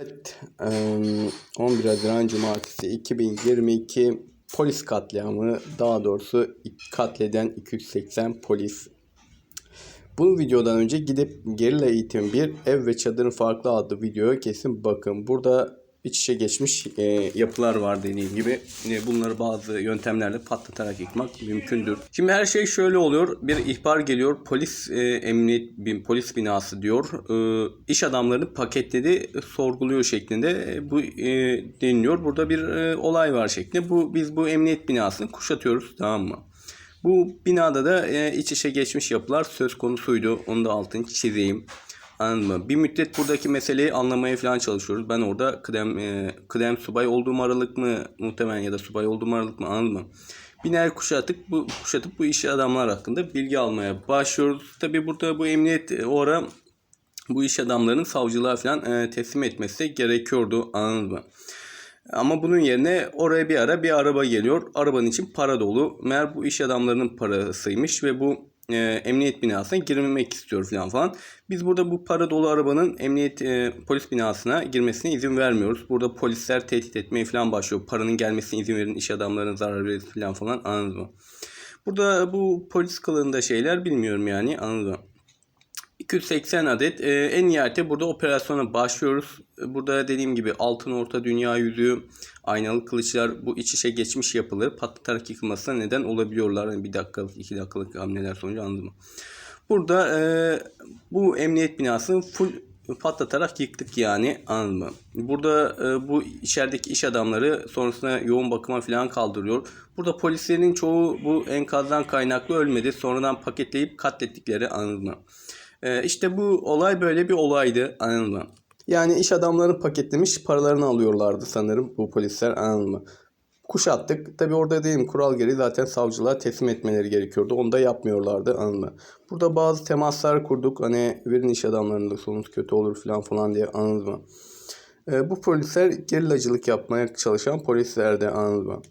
Evet, eee, 11 Haziran Cumartesi 2022 polis katliamı daha doğrusu katleden 280 polis. Bu videodan önce gidip gerilla eğitim 1 ev ve çadırın farklı adlı videoya kesin bakın. Burada iç içe geçmiş e, yapılar var dediğim gibi. E, bunları bazı yöntemlerle patlatarak yıkmak mümkündür. Şimdi her şey şöyle oluyor. Bir ihbar geliyor. Polis e, emniyet bin, polis binası diyor. E, iş adamlarını paketledi, sorguluyor şeklinde e, bu e, deniliyor. Burada bir e, olay var şeklinde. Bu biz bu emniyet binasını kuşatıyoruz tamam mı? Bu binada da e, iç içe geçmiş yapılar söz konusuydu. Onu da altını çizeyim. Anladın mı? Bir müddet buradaki meseleyi anlamaya falan çalışıyoruz. Ben orada kıdem, e, kıdem subay olduğum aralık mı muhtemelen ya da subay olduğum aralık mı anladın mı? Binayı kuşatıp bu, kuşatıp bu iş adamlar hakkında bilgi almaya başlıyoruz. Tabi burada bu emniyet e, o ara bu iş adamlarının savcılığa falan e, teslim etmesi gerekiyordu anladın mı? Ama bunun yerine oraya bir ara bir araba geliyor. Arabanın için para dolu. Meğer bu iş adamlarının parasıymış ve bu e, emniyet binasına girmek istiyor falan falan. Biz burada bu para dolu arabanın emniyet e, polis binasına girmesine izin vermiyoruz. Burada polisler tehdit etmeye falan başlıyor. Paranın gelmesine izin verin, iş adamlarına zarar verin falan falan anladın mı? Burada bu polis kılığında şeyler bilmiyorum yani anladın mı? 280 adet e, en nihayette burada operasyona başlıyoruz. E, Burada dediğim gibi altın orta dünya yüzüğü, aynalı kılıçlar bu iç içe geçmiş yapıları patlatarak yıkılmasına neden olabiliyorlar. Yani bir dakikalık, iki dakikalık hamleler sonucu anladın mı? Burada e, bu emniyet binasını full patlatarak yıktık yani anladın mı? Burada e, bu içerideki iş adamları sonrasında yoğun bakıma falan kaldırıyor. Burada polislerin çoğu bu enkazdan kaynaklı ölmedi. Sonradan paketleyip katlettikleri anladın mı? Ee, işte bu olay böyle bir olaydı anladın mı? Yani iş adamlarını paketlemiş paralarını alıyorlardı sanırım bu polisler anladın mı? Kuşattık. Tabi orada değil kural gereği zaten savcılığa teslim etmeleri gerekiyordu. Onu da yapmıyorlardı anladın? Burada bazı temaslar kurduk. Hani verin iş adamlarının da sonumuz kötü olur falan falan diye anladın mı? Ee, bu polisler gerillacılık yapmaya çalışan polislerdi anladın mı?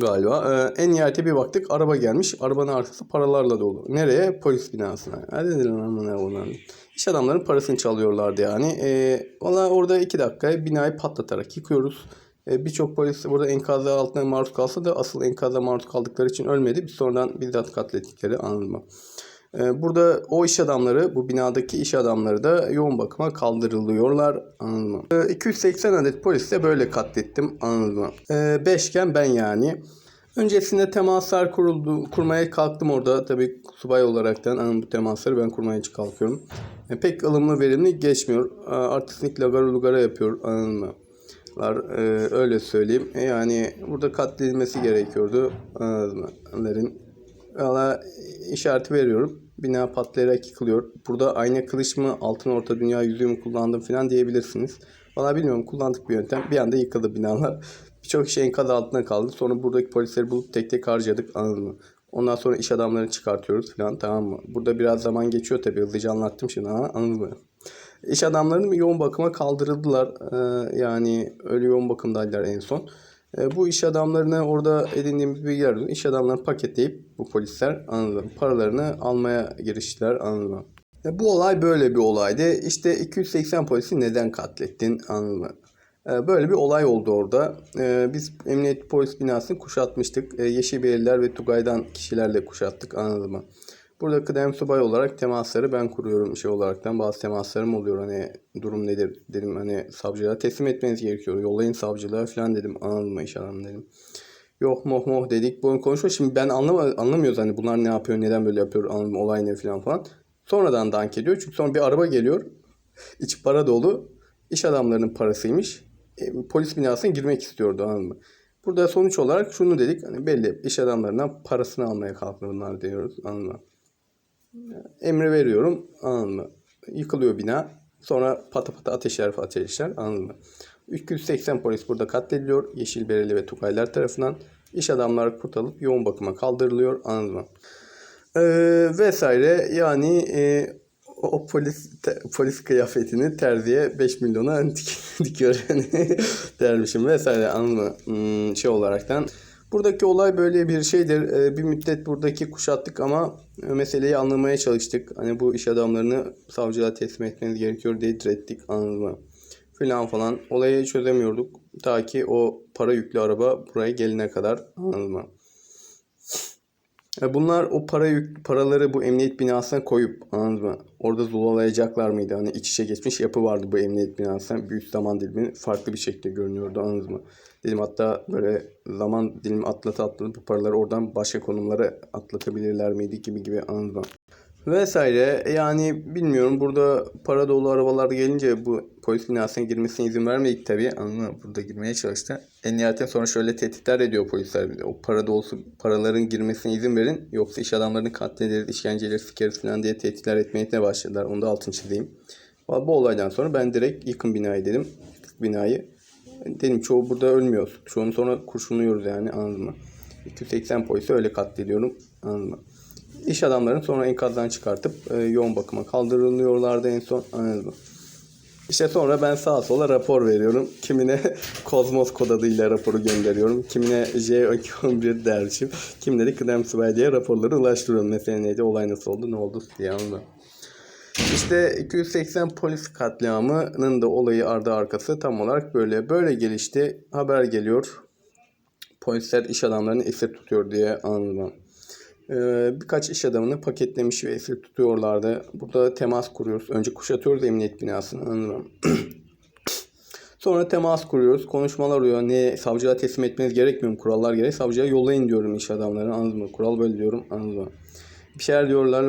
Galiba. Ee, en nihayete bir baktık araba gelmiş. Arabanın arkası paralarla dolu. Nereye? Polis binasına. Hadi amına onların. İş adamların parasını çalıyorlardı yani. Ee, Valla orada iki dakika binayı patlatarak yıkıyoruz. Ee, Birçok polis burada enkazı altına maruz kalsa da asıl enkaza maruz kaldıkları için ölmedi. Biz sonradan bizzat katlettikleri? Ee, Burada o iş adamları, bu binadaki iş adamları da yoğun bakıma kaldırılıyorlar. Anladın mı? Ee, 280 adet polis de böyle katlettim. Anladın mı? Ee, beşken ben yani. Öncesinde temaslar kuruldu, kurmaya kalktım orada. Tabii subay olaraktan anladın, bu temasları ben kurmaya kalkıyorum. E, pek ılımlı verimli geçmiyor. E, Artistlik lagara lugara yapıyor. Anladın mı? Var, e, öyle söyleyeyim. E, yani burada katledilmesi gerekiyordu. Anladın mı? Valla işareti veriyorum. Bina patlayarak yıkılıyor. Burada ayna kılıç mı, altın orta dünya yüzüğü mü kullandım falan diyebilirsiniz. Valla bilmiyorum kullandık bir yöntem. Bir anda yıkıldı binalar. Birçok kişi enkaz altında kaldı. Sonra buradaki polisleri bulup tek tek harcadık anladın mı? Ondan sonra iş adamlarını çıkartıyoruz falan tamam mı? Burada biraz zaman geçiyor tabii hızlıca anlattım şimdi ha anladın mı? İş adamlarını yoğun bakıma kaldırıldılar. Ee, yani öyle yoğun bakımdaydılar en son. E, bu iş adamlarına orada edindiğimiz bilgiler iş adamlarını paketleyip bu polisler anladım paralarını almaya giriştiler anladım. E, bu olay böyle bir olaydı. İşte 280 polisi neden katlettin anladım. E, böyle bir olay oldu orada. Biz emniyet polis binasını kuşatmıştık. E, Yeşilbeyliler ve Tugay'dan kişilerle kuşattık anladın mı? Burada kıdem subay olarak temasları ben kuruyorum. Şey olaraktan bazı temaslarım oluyor. Hani durum nedir dedim. Hani savcılığa teslim etmeniz gerekiyor. Yollayın savcılığa falan dedim. Mı iş adamı dedim. Yok moh moh dedik. Bunu konuşuyor şimdi ben anlama, anlamıyoruz hani bunlar ne yapıyor neden böyle yapıyor anladın mı? Olay ne falan falan. Sonradan dank ediyor. Çünkü sonra bir araba geliyor. İçi para dolu. İş adamlarının parasıymış. E, polis binasına girmek istiyordu anladın mı? Burada sonuç olarak şunu dedik. Hani belli iş adamlarından parasını almaya kalktı bunlar diyoruz anladın mı? Emri veriyorum anladın mı? Yıkılıyor bina. Sonra pata pata ateşler ateşler anladın mı? 280 polis burada katlediliyor. Yeşil Bereli ve Tugaylar tarafından. İş adamları kurtarılıp yoğun bakıma kaldırılıyor anladın mı? Ee, vesaire yani e, o polis te- polis kıyafetini terziye 5 milyona dik- dikiyor yani dermişim vesaire anladın mı? Hmm, şey olaraktan. Buradaki olay böyle bir şeydir. Ee, bir müddet buradaki kuşattık ama e, meseleyi anlamaya çalıştık. Hani bu iş adamlarını savcılığa teslim etmeniz gerekiyor diye direttik anladın mı? filan falan. Olayı çözemiyorduk. Ta ki o para yüklü araba buraya gelene kadar. Anladın mı? Bunlar o para yük, paraları bu emniyet binasına koyup anladın mı? Orada zulalayacaklar mıydı? Hani iç içe geçmiş yapı vardı bu emniyet binasına. Büyük zaman dilimi farklı bir şekilde görünüyordu anladın mı? Dedim hatta böyle zaman dilimi atlata atlata bu paraları oradan başka konumlara atlatabilirler miydi gibi gibi anladın mı? Vesaire yani bilmiyorum burada para dolu arabalar gelince bu polis binasına girmesine izin vermedik tabii mı? Burada girmeye çalıştı. En nihayetinde sonra şöyle tehditler ediyor polisler. O para dolusu paraların girmesine izin verin yoksa iş adamlarını katlederiz, işkenceleri sikeriz falan diye tehditler etmeye de başladılar. Onu da altını çizeyim. Bu olaydan sonra ben direkt yıkın binayı dedim. Binayı. Dedim çoğu burada ölmüyor. Çoğunu sonra kurşunluyoruz yani anladın mı? 280 polisi öyle katlediyorum anladın mı? İş adamlarını sonra enkazdan çıkartıp e, yoğun bakıma kaldırılıyorlardı en son anladın mı? İşte sonra ben sağa sola rapor veriyorum. Kimine Kozmos kod adıyla raporu gönderiyorum. Kimine J211 dermişim. Kimine de kıdem subay diye raporları ulaştırıyorum. Mesela neydi, olay nasıl oldu, ne oldu diye anladın. İşte 280 polis katliamının da olayı ardı arkası tam olarak böyle. Böyle gelişti. Haber geliyor. Polisler iş adamlarını esir tutuyor diye anladım. Ee, birkaç iş adamını paketlemiş ve esir tutuyorlardı. Burada temas kuruyoruz. Önce kuşatıyoruz emniyet binasını. Anladım. Sonra temas kuruyoruz. Konuşmalar oluyor. Ne savcıya teslim etmeniz gerekmiyor mu? Kurallar gereği savcıya yollayın diyorum iş adamlarına. Anladın mı? Kural böyle diyorum. Anladın mı? Bir şeyler diyorlar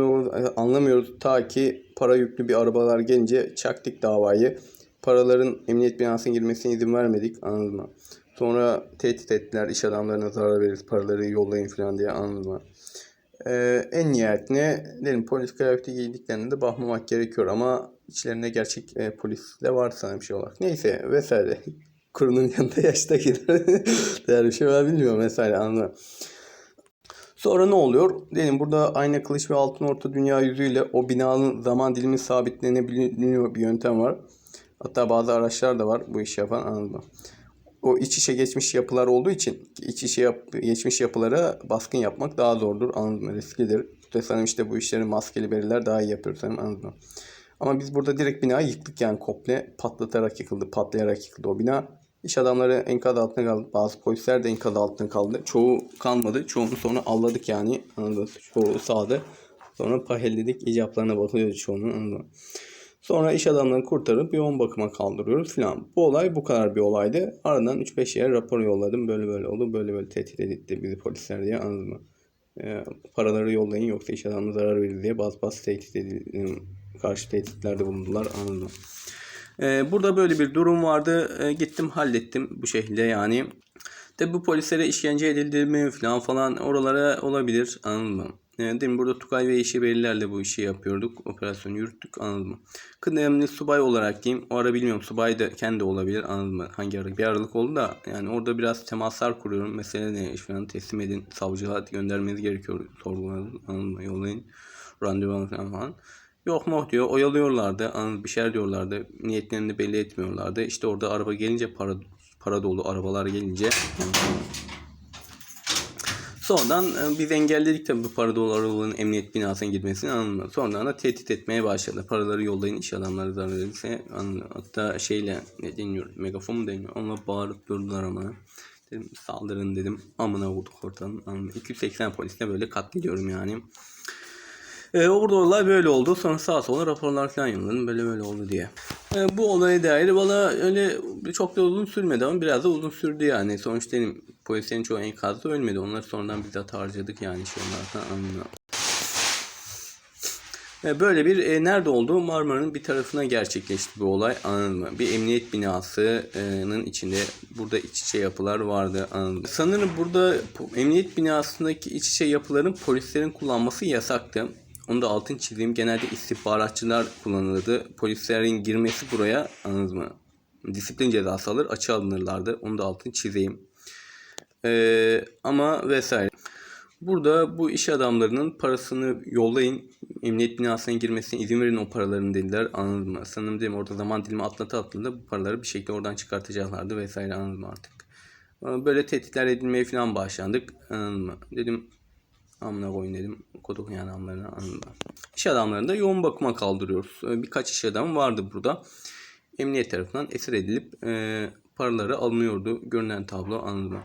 anlamıyoruz. Ta ki para yüklü bir arabalar gelince çaktık davayı. Paraların emniyet binasına girmesine izin vermedik. Anladın mı? Sonra tehdit ettiler. iş adamlarına zarar veririz. Paraları yollayın falan diye. Anladın mı? Ee, en nihayetine dedim polis kıyafeti giydiklerinde de bakmamak gerekiyor ama içlerinde gerçek e, polis de var sanırım şey olarak. Neyse vesaire. Kurunun yanında yaşta gider. Değer bir şey var bilmiyorum vesaire anladın. Sonra ne oluyor? Dedim burada ayna kılıç ve altın orta dünya yüzüyle o binanın zaman dilimi sabitlenebiliyor bir yöntem var. Hatta bazı araçlar da var bu işi yapan anladın mı? O iç içe geçmiş yapılar olduğu için iç içe yap, geçmiş yapılara baskın yapmak daha zordur. Anladın mı? Risklidir. Sanırım işte bu işleri maskeli beriler daha iyi yapıyor sanırım anladın mı? Ama biz burada direkt binayı yıktık yani komple patlatarak yıkıldı, patlayarak yıkıldı o bina. İş adamları enkaz altında kaldı. Bazı polisler de enkaz altında kaldı. Çoğu kalmadı. Çoğunu sonra avladık yani. Anladın mı? Çoğu sağdı. Sonra pahelledik. icaplarına bakıyordu çoğunun. Anladın mı? Sonra iş adamlarını kurtarıp yoğun bakıma kaldırıyoruz filan. Bu olay bu kadar bir olaydı. Ardından 3-5 yere rapor yolladım. Böyle böyle oldu. Böyle böyle tehdit etti bizi polisler diye anladın mı? Ee, paraları yollayın yoksa iş adamına zarar verir diye bas bas tehdit edildim. Karşı tehditlerde bulundular anladın mı? Ee, burada böyle bir durum vardı. Ee, gittim hallettim bu şekilde yani. Tabi bu polislere işkence edildi mi falan falan oralara olabilir anladın mı? Yani değil mi? Burada Tukay ve işi belirlerle bu işi yapıyorduk. Operasyonu yürüttük anladın mı? Kıdemli subay olarak diyeyim. O ara bilmiyorum subay da kendi olabilir anladın mı? Hangi aralık? Bir aralık oldu da yani orada biraz temaslar kuruyorum. Mesele ne? İş falan teslim edin. Savcılığa göndermeniz gerekiyor. Sorguladın anladın mı? Yollayın. Randevu falan falan. Yok mu diyor. Oyalıyorlardı. Anladın, bir şeyler diyorlardı. Niyetlerini belli etmiyorlardı. İşte orada araba gelince para para dolu arabalar gelince Sonradan e, biz engelledik tabii bu para dolarların emniyet binasına girmesini anlamı. Sonradan da tehdit etmeye başladı. Paraları yollayın iş adamları zarar verirse. Hatta şeyle ne deniyor megafon mu deniyor. Onunla bağırıp durdular ama. Dedim saldırın dedim. Amına vurduk ortadan. 280 polisle böyle katlediyorum yani. E, orada olay böyle oldu. Sonra sağa sola raporlar falan yolladım. Böyle böyle oldu diye. E, bu olaya dair valla öyle çok da uzun sürmedi ama biraz da uzun sürdü yani. Sonuçta benim polislerin çoğu enkazda ölmedi. Onları sonradan bizzat harcadık yani şey onlardan anlıyorum. E, böyle bir e, nerede oldu? Marmara'nın bir tarafına gerçekleşti bu olay anladın? Bir emniyet binasının içinde burada iç içe yapılar vardı anladın? Sanırım burada emniyet binasındaki iç içe yapıların polislerin kullanması yasaktı. Onu da altın çizeyim. Genelde istihbaratçılar kullanılırdı. Polislerin girmesi buraya anladınız mı? Disiplin cezası alır, açığa alınırlardı. Onu da altın çizeyim. Ee, ama vesaire. Burada bu iş adamlarının parasını yollayın, emniyet binasına girmesine izin verin o paralarını dediler. Anladın mı? Sanırım dedim orada zaman dilimi atlata atlata bu paraları bir şekilde oradan çıkartacaklardı vesaire anladın mı artık. Böyle tehditler edilmeye falan başlandık. Anladın mı? Dedim Amına koyun dedim. Koduk yani amlarına anında. İş adamlarını da yoğun bakıma kaldırıyoruz. Ee, birkaç iş adam vardı burada. emniyet tarafından esir edilip e, paraları alınıyordu. Görünen tablo anladın mı?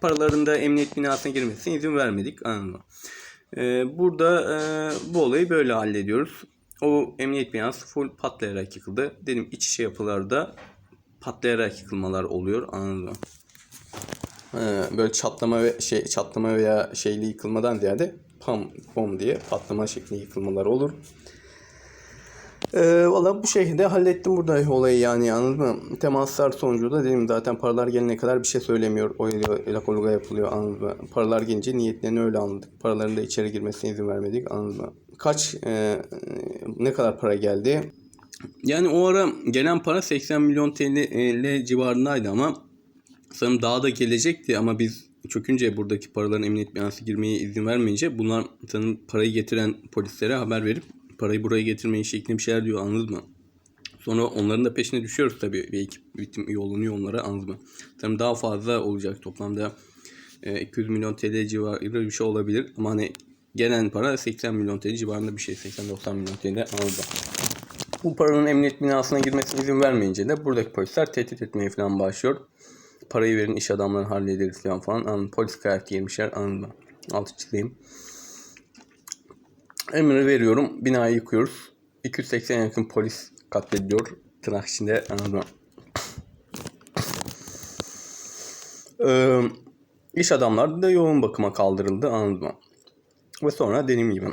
Paraların da emniyet binasına girmesine izin vermedik mı? E, burada e, bu olayı böyle hallediyoruz. O emniyet binası full patlayarak yıkıldı. Dedim iç içe yapılarda patlayarak yıkılmalar oluyor? Ee, böyle çatlama ve şey çatlama veya şeyli yıkılmadan ziyade pam pom diye patlama şeklinde yıkılmalar olur. Ee, Valla bu şekilde hallettim burada olayı yani anladın mı? Temaslar sonucu da dedim zaten paralar gelene kadar bir şey söylemiyor. O ilakoluga yapılıyor anladın mı? Paralar gelince niyetlerini öyle anladık. Paraların da içeri girmesine izin vermedik anladın mı? Kaç e, ne kadar para geldi? Yani o ara gelen para 80 milyon TL civarındaydı ama sanırım daha da gelecekti ama biz çökünce buradaki paraların emniyet binası girmeye izin vermeyince bunlar sanırım parayı getiren polislere haber verip parayı buraya getirmeyin şeklinde bir şeyler diyor anladın mı? Sonra onların da peşine düşüyoruz tabii. Bir ekip bitim yollanıyor onlara anladın mı? Sanırım daha fazla olacak toplamda e, 200 milyon TL civarı bir şey olabilir. Ama hani gelen para 80 milyon TL civarında bir şey. 80-90 milyon TL anladın? Bu paranın emniyet binasına girmesine izin vermeyince de buradaki polisler tehdit etmeye falan başlıyor. Parayı verin iş adamlarını hallederiz falan falan. Anladın, polis kıyafeti giymişler anladın mı? Altı çizeyim. Emri veriyorum. Binayı yıkıyoruz. 280 yakın polis katlediliyor. Tırnak içinde anladın mı? Ee, iş adamları da yoğun bakıma kaldırıldı anladın mı? Ve sonra dediğim gibi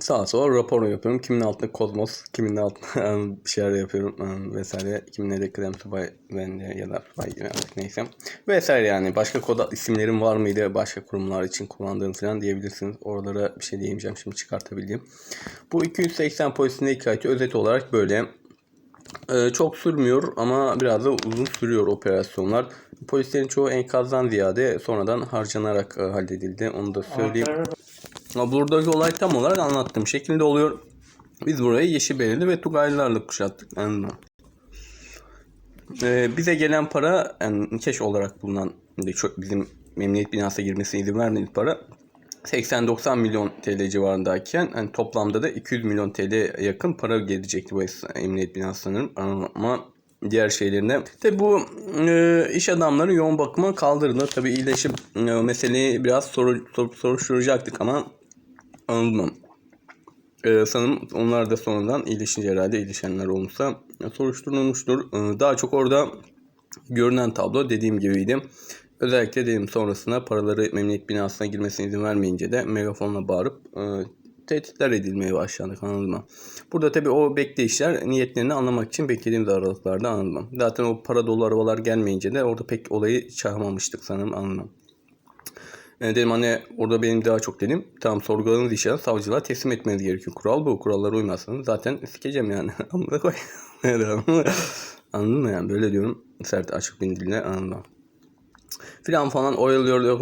sağa sola rapor yapıyorum. Kimin altında Kozmos, kimin altında bir şeyler yapıyorum ıı, vesaire. Kimin de Krem Subay ben de ya da Subay gibi artık neyse. Vesaire yani. Başka kod isimlerim var mıydı? Başka kurumlar için kullandığım falan diyebilirsiniz. Oralara bir şey diyemeyeceğim şimdi çıkartabildiğim. Bu 280 polisinde hikayeti özet olarak böyle. Ee, çok sürmüyor ama biraz da uzun sürüyor operasyonlar. Polislerin çoğu enkazdan ziyade sonradan harcanarak e, halledildi. Onu da söyleyeyim. Buradaki olay tam olarak anlattığım şekilde oluyor. Biz burayı Yeşilbeyli ve Tugaylılarla kuşattık. Yani, ee, bize gelen para yani keş olarak bulunan bizim emniyet binasına girmesine izin vermediği para 80-90 milyon TL civarındayken yani toplamda da 200 milyon TL yakın para gelecekti bu emniyet binası sanırım. Ama diğer şeylerine. Tabi bu e, iş adamları yoğun bakıma kaldırıldı. Tabi iyileşip e, meseleyi biraz soru, sor, soruşturacaktık ama anladım. E, sanırım onlar da sonradan iyileşince herhalde iyileşenler olmuşsa soruşturulmuştur. E, daha çok orada görünen tablo dediğim gibiydi. Özellikle dedim sonrasında paraları memnuniyet binasına girmesine izin vermeyince de megafonla bağırıp e, tehditler edilmeye başladık anladın mı? Burada tabii o bekleyişler niyetlerini anlamak için beklediğimiz aralıklarda mı? Zaten o para dolu arabalar gelmeyince de orada pek olayı çağırmamıştık sanırım mı? Yani dedim hani orada benim daha çok dedim. Tamam sorguladığınız işe savcılığa teslim etmeniz gerekiyor. Kural bu. Kurallara uymazsanız zaten sikeceğim yani. Anladın koy. Anladın mı yani? Böyle diyorum. Sert açık bir dille mı? Filan falan oyalıyor yok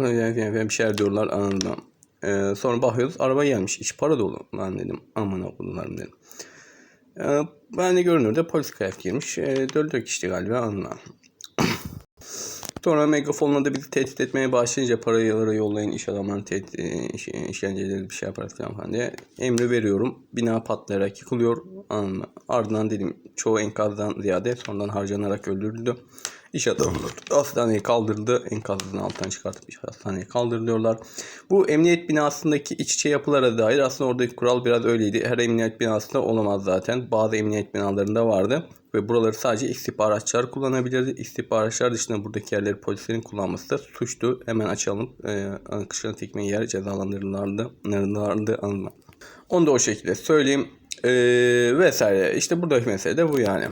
bir şeyler diyorlar mı? Ee, sonra bakıyoruz araba gelmiş. İç para dolu. Lan dedim aman okudularım dedim. Ee, ben de görünürde polis kayak girmiş. Ee, dördük işte galiba anla. Sonra megafonla da bizi tehdit etmeye başlayınca paraları yollayın iş adamlarını tehdit, e, iş, işkenceleri bir şey yaparız falan, falan diye emri veriyorum. Bina patlayarak yıkılıyor. Ardından dedim çoğu enkazdan ziyade sonradan harcanarak öldürüldü. İş adamları hastaneye kaldırıldı. Enkazın altından çıkartıp hastaneye kaldırılıyorlar. Bu emniyet binasındaki iç içe yapılara dair aslında oradaki kural biraz öyleydi. Her emniyet binasında olamaz zaten. Bazı emniyet binalarında vardı. Ve buraları sadece istihbaratçılar kullanabilirdi. İstihbaratçılar dışında buradaki yerleri polislerin kullanması da suçtu. Hemen açalım. E, akışına tekmeyi yer cezalandırırlardı. Narınlardı anılma. Onu da o şekilde söyleyeyim. E, vesaire. İşte buradaki mesele de bu yani.